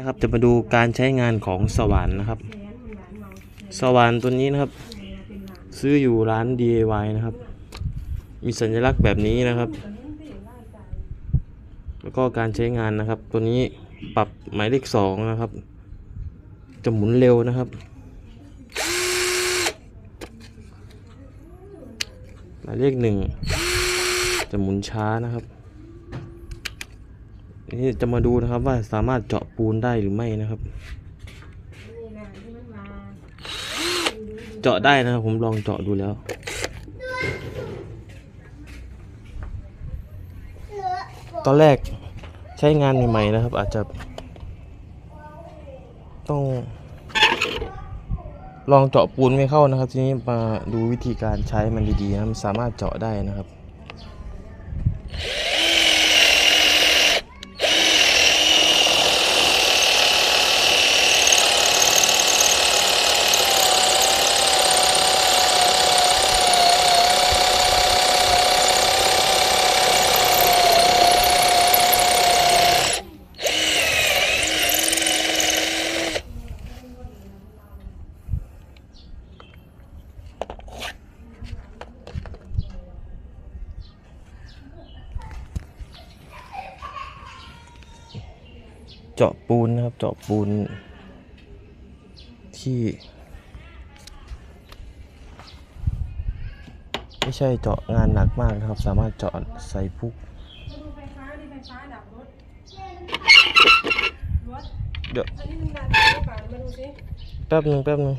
นะครับจะมาดูการใช้งานของสว่านนะครับ สว่านตัวนี้นะครับ ซื้ออยู่ร้าน DIY นะครับ มีสัญลักษณ์แบบนี้นะครับ แล้วก็การใช้งานนะครับ ตัวนี้ปรับหมายเลขสองนะครับ จะหมุนเร็วนะครับ หมายเลขหนึ่งจะหมุนช้านะครับ นี่จะมาดูนะครับว่าสามารถเจาะปูนได้หรือไม่นะครับ เจาะได้นะครับผมลองเจาะดูแล้วตอนแรกใช้งานใหม่ๆนะครับ อาจจะ ต้อง ลองเจาะปูนไม่เข้านะครับ ทีนี้มาดูวิธีการใช้มันดีๆนะมันสามารถเจาะได้นะครับ เจาะปูนนะครับ เจาะปูน ที่ ไม่ใช่เจาะงานหนักมากนะครับ สามารถเจาะใส่พุกดูไฟฟ้าดิไฟฟ้าดับรถรถเดี๋ยวอันนี้มันดับหรือเปล่ามาดูสิแป๊บหนึ่งแป๊บหนึ่ง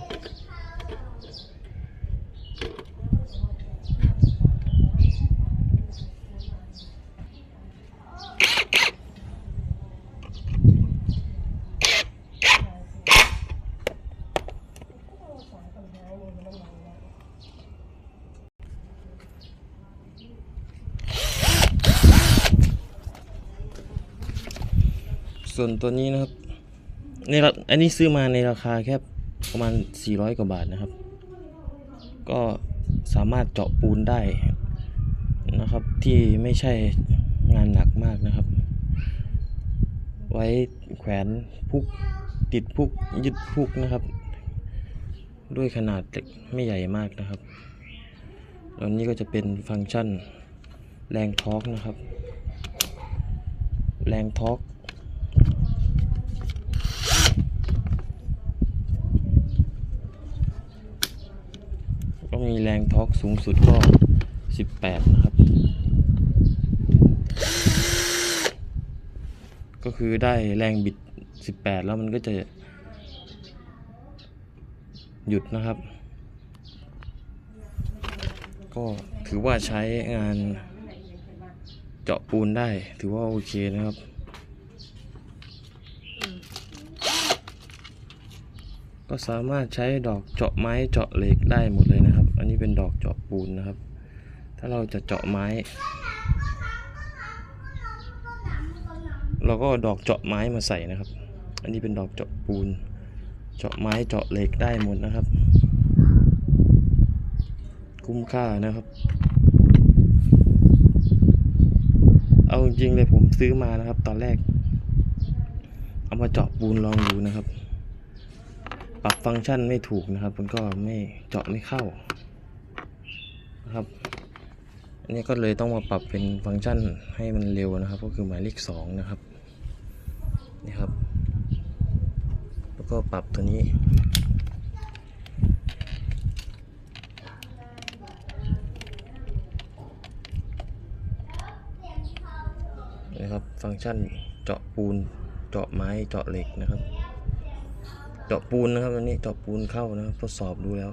ส่วนตัวนี้นะครับในราอันนี้ซื้อมาในราคาแค่ประมาณ 400 กว่าบาทนะครับ ก็สามารถเจาะปูนได้นะครับที่ไม่ใช่งานหนักมากนะครับ ไว้แขวนพุกติดพุกยึดพุกนะครับ ด้วยขนาดเล็กไม่ใหญ่มากนะครับแล้วนี้ก็จะเป็นฟังก์ชันแรงทอร์กนะครับ แรงทอร์กก็มีแรงทอร์กสูงสุดก็ 18 นะครับ ก็คือได้แรงบิด 18 แล้วมันก็จะ หยุดนะครับ ก็ถือว่าใช้งานเจาะปูนได้ ถือว่าโอเคนะครับก็สามารถใช้ดอกเจาะไม้เจาะเหล็กได้หมดเลยนะครับ อันนี้เป็นดอกเจาะปูนนะครับ ถ้าเราจะเจาะไม้ เราก็ดอกเจาะไม้มาใส่นะครับ อันนี้เป็นดอกเจาะปูน เจาะไม้เจาะเหล็กได้หมดนะครับ คุ้มค่านะครับ เอาจริงเลยผมซื้อมานะครับ ตอนแรก เอามาเจาะปูนลองดูนะครับ ปรับฟังก์ชันไม่ถูกนะครับ มันก็ไม่เจาะไม่เข้านะครับอันนี้ก็เลยต้องมาปรับเป็นฟังก์ชันให้มันเร็วนะครับ ก็คือหมายเลขสองนะครับนี่ครับ แล้ว ก็ปรับตัวนี้นะครับฟังก์ชันเจาะปูนเจาะไม้เจาะเหล็กนะครับ เจาะปูนนะครับอันนี้เจาะปูนเข้านะครับทดสอบดูแล้ว